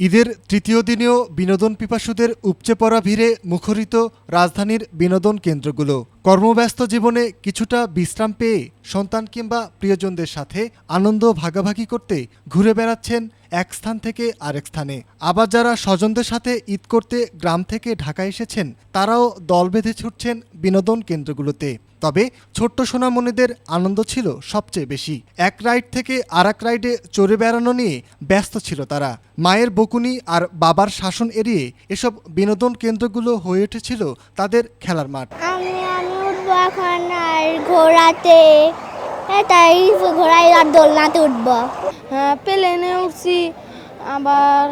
ঈদের তৃতীয় দিনেও বিনোদন পিপাসুদের উপচে পড়া ভিড়ে মুখরিত রাজধানীর বিনোদন কেন্দ্রগুলো। কর্মব্যস্ত জীবনে কিছুটা বিশ্রাম পেয়ে সন্তান কিংবা প্রিয়জনদের সাথে আনন্দ ভাগাভাগি করতে ঘুরে বেড়াচ্ছেন এক স্থান থেকে আরেক স্থানে। আবার যারা স্বজনদের সাথে ঈদ করতে গ্রাম থেকে ঢাকা এসেছেন, তারাও দল বেঁধে ছুটছেন বিনোদন কেন্দ্রগুলোতে। তবে ছোট্ট সোনামণিদের আনন্দ ছিল সবচেয়ে বেশি। এক রাইড থেকে আর এক রাইডে চড়ে বেড়ানো নিয়ে ব্যস্ত ছিল তারা। মায়ের বকুনি আর বাবার শাসন এড়িয়ে এসব বিনোদন কেন্দ্রগুলো হয়ে উঠেছিল তাদের খেলার মাঠ। উঠবো এখন আর ঘোড়াতে তাই ঘোড়ায় আর দোলনাতে উঠবো। হ্যাঁ প্লেনে উঠছি আবার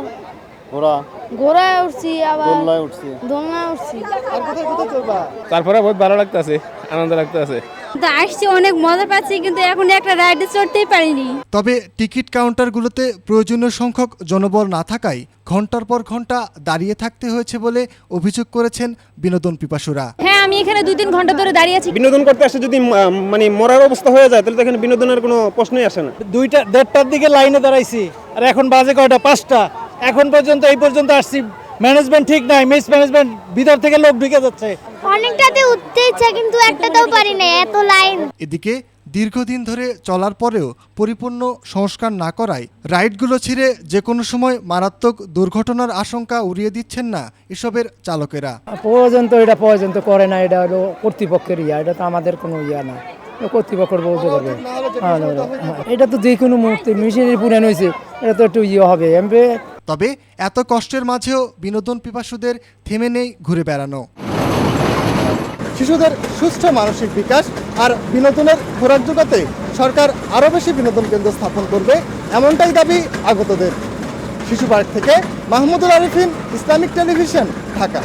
ঘোড়া? ঘোড়ায় উঠছি আবার দোলনায় উঠছি। দোলনায় উঠছি। তারপরে বহুত ভালো লাগতেছে আনন্দ লাগতেছে। তো আসছি অনেক মজা পাচ্ছি কিন্তু এখন একটা রাইডে চড়তেই পারিনি। তবে টিকিট কাউন্টারগুলোতে প্রয়োজনীয় সংখ্যক জনবল না থাকায় ঘণ্টার পর ঘণ্টা দাঁড়িয়ে থাকতে হয়েছে বলে অভিযোগ করেছেন বিনোদন পিপাসুরা। হ্যাঁ এখানে দুই তিন ঘণ্টা ধরে দাঁড়িয়ে আছি। বিনোদন করতে আসে যদি মানে মরার অবস্থা হয়ে যায় তাহলে তো এখানে বিনোদনের কোনো প্রশ্নই আসে না। দুইটা দেড়টার দিকে লাইনে দাঁড়াইছি আর এখন বাজে কয়টা? পাঁচটা। এখন পর্যন্ত এই পর্যন্ত আসছি। ম্যানেজমেন্ট ঠিক নাই মিস ম্যানেজমেন্ট ভিতর থেকে লোক ঢুকে যাচ্ছে। অনেকটাতে উঠতে ইচ্ছা কিন্তু একটাতেও পারি না এত লাইন এদিকে দীর্ঘদিন ধরে চলার পরেও পরিপূর্ণ সংস্কার না করায় রাইডগুলো ছিঁড়ে যে কোনো সময় মারাত্মক দুর্ঘটনার আশঙ্কা উড়িয়ে দিচ্ছেন না এসবের চালকেরা। প্রয়োজন তো এটা প্রয়োজন তো করে না এটা হলো কর্তৃপক্ষের ইয়া এটা তো আমাদের কোনো ইয়া না। এটা কর্তৃপক্ষ বলতে পারবে হ্যাঁ, না, না, হ্যাঁ। এটা তো যে কোনো মুহূর্তে মেশিনের পুরান হয়েছে এটা তো একটু ইয়ে হবে এমবে তবে এত কষ্টের মাঝেও বিনোদন পিপাসুদের থেমে নেই ঘুরে বেড়ানো। শিশুদের সুস্থ মানসিক বিকাশ আর বিনোদনের খোরাক যোগাতে সরকার আরও বেশি বিনোদন কেন্দ্র স্থাপন করবে এমনটাই দাবি আগতদের। শিশু পার্ক থেকে মাহমুদুল আরিফিন, ইসলামিক টেলিভিশন, ঢাকা।